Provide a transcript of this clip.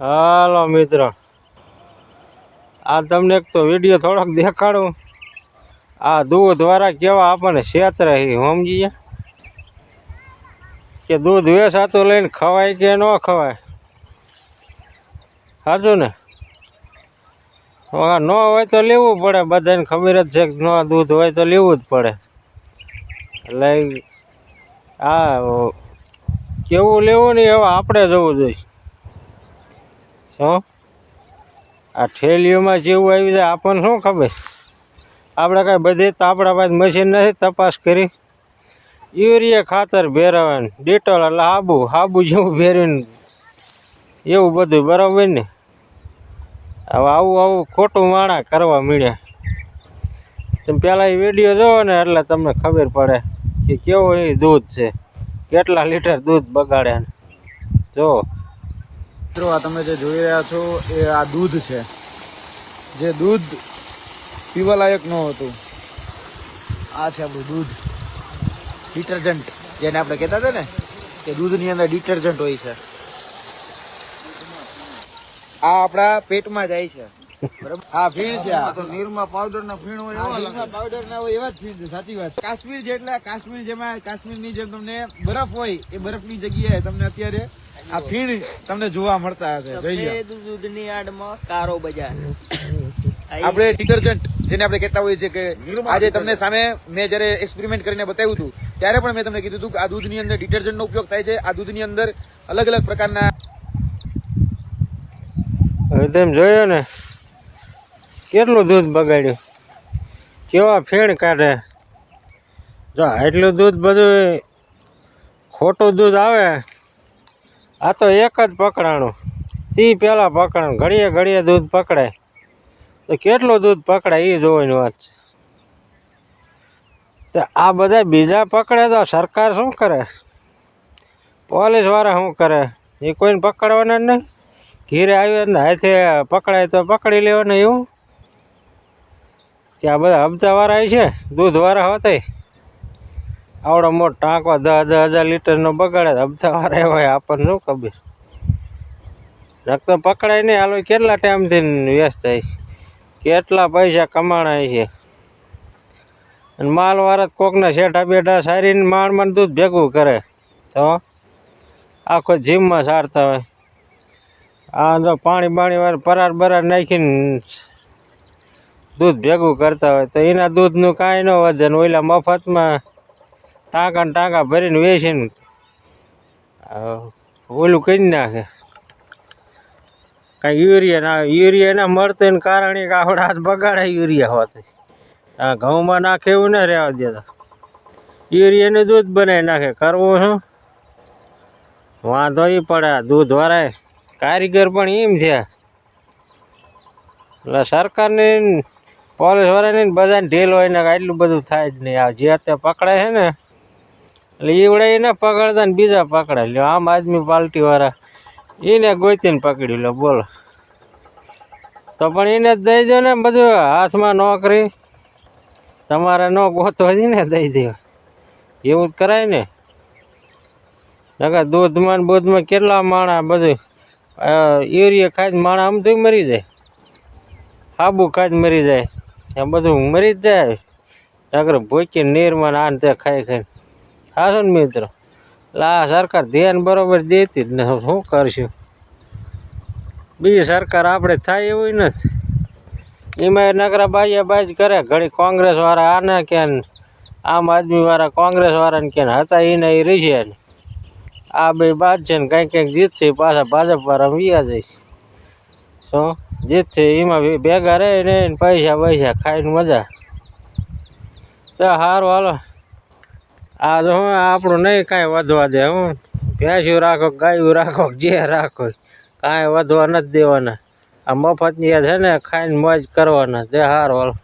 હાલો મિત્ર. આ તમને એક તો વીડિયો થોડોક દેખાડું. આ દૂધ વાળા કેવા આપણને છેતરે સમજીએ સમજી કે દૂધ વેસાતું લઈને ખવાય કે ન ખવાય? સાચું ને? ન હોય તો લેવું પડે. બધાને ખબર જ છે ન દૂધ હોય તો લેવું જ પડે. એટલે આ કેવું લેવું નહીં એવા આપણે જવું જોઈએ. શું આ ઠેલીઓમાં જેવું આવી જાય આપણને શું ખબર? આપણે કાંઈ બધી તો આપણા પાસે મશીન નથી તપાસ કરી. યુરિયા ખાતર ભેરવાનું ડેટોલ એટલે આબુ હાબુ જેવું ભેરવીને એવું બધું, બરાબર ને? હવે આવું આવું ખોટું માણા કરવા મળ્યા તમે પહેલાં એ વીડિયો જોવો ને, એટલે તમને ખબર પડે કે કેવું એ દૂધ છે. કેટલા લીટર દૂધ બગાડે જો મિત્રો આ તમે જે જોઈ રહ્યા છો એ આ દૂધ છે. જે દૂધ પીવાલાયક ન હતું. આ છે આપણું દૂધ. ડિટર્જન્ટ જેને આપણે કહેતા હતા ને કે દૂધની અંદર ડિટર્જન્ટ હોય છે. આ આપણા પેટમાં જાય છે. બરાબર? આ ફીણ છે આ. નીરમા પાવડર ના ફીણ હોય એવા. પાવડર ના હોય એવા જ ફીણ છે સાચી વાત. કાશ્મીર જેટલા કાશ્મીર જેમાં કાશ્મીરની જેમ તમને બરફ હોય એ બરફની જગ્યાએ તમને અત્યારે આ ફીણ તમને જોવા મળતા હશે. દૂધની આડમાં કારો બજાર. આપણે ડિટર્જન્ટ જેને આપણે કહેતા હોઈએ છીએ કે આજે તમને સામે મેં જ્યારે એક્સપેરિમેન્ટ કરીને બતાવ્યું હતું ત્યારે પણ મેં તમને કીધું હતું કે આ દૂધની અંદર ડિટર્જન્ટનો ઉપયોગ થાય છે. આ દૂધની અંદર અલગ અલગ પ્રકારના હવે તેમ જોયો ને કેટલું દૂધ બગાડ્યું? કેવા ફેણ કાઢે? જો આટલું દૂધ બધું ખોટું દૂધ આવે આ તો એક જ પકડાણું. તી પહેલાં પકડાણું, ઘડીએ ઘડીએ દૂધ પકડાય. તો કેટલું દૂધ પકડાય એ જોવાની વાત છે. તો આ બધા બીજા પકડે તો સરકાર શું કરે? પોલીસવાળા શું કરે? એ કોઈને પકડવાના જ નહીં. ઘીરે આવ્યો ને હાથે પકડાય તો પકડી લેવાને એવું. ત્યાં બધા હપ્તાવાળા છે, દૂધવાળા હોતા. આવડો મોટો ટાંકો દસ દસ હજાર લીટરનો બગાડે તો હપ્તાવાળા હોય, આપણને શું ખબર? રક્ત પકડાય નહીં, હાલો કેટલા ટાઈમથી વ્યસ્ત થાય છે? કેટલા પૈસા કમાણાય છે? અને માલવાળા કોકના શેઠા બેઠા સારીને માણમાં દૂધ ભેગું કરે. તો આખો જીમમાં સારતા હોય. આ તો પાણી બાણી વાર પરાર બરાર નાખીને દૂધ ભેગું કરતા હોય. તો એના દૂધનું કાંઈ ન વધે ને ઓલા મફતમાં ટાંકા ને ટાંકા ભરીને વેચીને ઓલું કરી નાખે. કાંઈ યુરિયા ના યુરિયા ના મળતું ને કારણે કે આપણે હાથ બગાડે યુરિયા હોતી. આ ઘઉંમાં નાખે એવું ના રહેવા દેતા યુરિયાનું દૂધ બનાવી નાખે. કરવું શું? વાંધો એ પડે. દૂધ વરાય. કારીગર પણ એમ છે. એટલે સરકારને પોલીસ વાળાને બધાને ઢીલ હોય ને આટલું બધું થાય જ નહીં. આ જે તે પકડાય છે ને એટલે ઈવડે એને પકડતા ને બીજા પકડા લ્યો, આમ આદમી પાર્ટી વાળા. એને ગોતીને પકડી લો બોલો. તો પણ એને દઈ દો ને બધું હાથમાં નોકરી. તમારે ન ગોતો ને દઈ દો એવું જ કરાય ને. નકર દૂધમાં બોધમાં કેટલા માણા બધું યુરિયા ખાઈ માણા આમ તો મરી જાય. સાબુ ખાઈ મરી જાય. એમ બધું મરી જ જાય. નકર ભૂકી નીરમાં આ તે ખાઈ ખાઈ હાસો ને મિત્રો? લા, સરકાર ધ્યાન બરોબર દેતી જ ને શું કરશું? બીજી સરકાર આપણે થાય એવું નથી. એમાં નકરા બાજ્યા બાજ કરે. ઘડી કોંગ્રેસ વાળા આને કે આમ આદમી વાળા કોંગ્રેસ વાળાને કે હતા એને એ છે ને. આ બે બાદ છે ને કંઈક કંઈક જીતશે પાછા ભાજપ વાળા વિયા જઈશ શું? જીતશે એમાં ભેગા રહે ને પૈસા પૈસા ખાઈને મજા. તો સારું હાલો. આ તો હું, આપણું નહીં કાંઈ વધવા દે, હું. ભેંસ્યું રાખો, ગાયું રાખો, જે રાખો, કાંઈ વધવા નથી દેવાના. આ મફતની છે ને, ખાઈને મોજ કરવાના. તે હાર હાલો